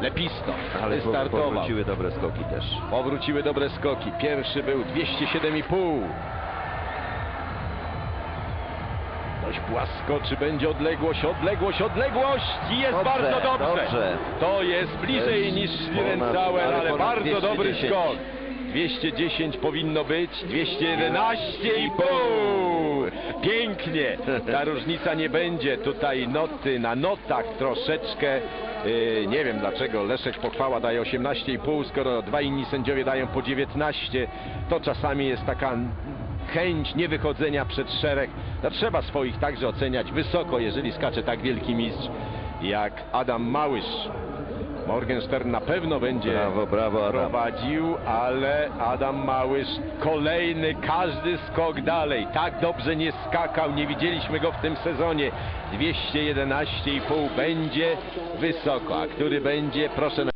Lepisto Ale wystartował. powróciły dobre skoki też. Powróciły dobre skoki. Pierwszy był 207,5. Dość płasko, czy będzie odległość, odległość, odległość i jest Dobrze, bardzo dobrze. dobrze. To jest bliżej Jest niż Schlierenzauer, ale bardzo dobry 210. skok. 210 powinno być, 211,5. Pięknie. Ta różnica nie będzie. Tutaj noty na notach troszeczkę. Yy, nie wiem dlaczego Leszek Pochwała daje 18,5, skoro dwa inni sędziowie dają po 19. To czasami jest taka chęć niewychodzenia przed szereg. To trzeba swoich także oceniać wysoko, jeżeli skacze tak wielki mistrz jak Adam Małysz. Morgenstern na pewno będzie Brawo, brawo Adam. prowadził, ale Adam Małysz kolejny, każdy skok dalej. Tak dobrze nie skakał, nie widzieliśmy go w tym sezonie. 211,5 będzie wysoko, a który będzie, proszę